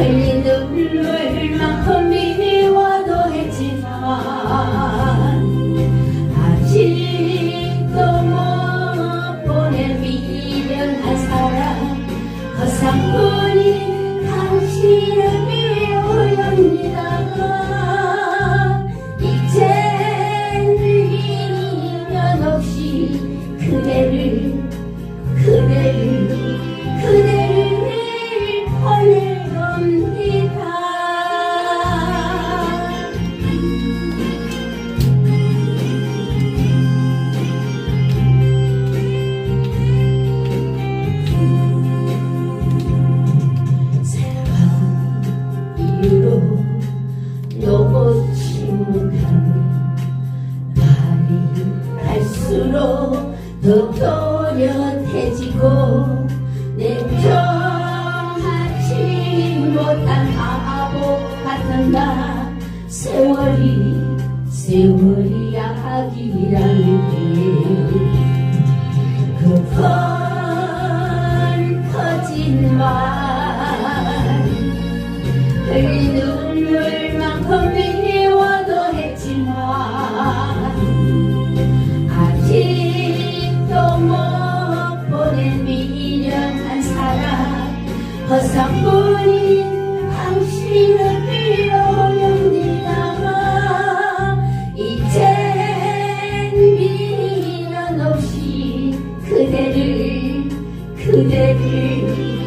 흘린 눈물로 흘망 더 또렷해지고 내 평하지 못한 바보 같은 나 세월이 세월이야 허상분이 신을 빌어옵니다만 이젠 미련 없이 그대를 그대를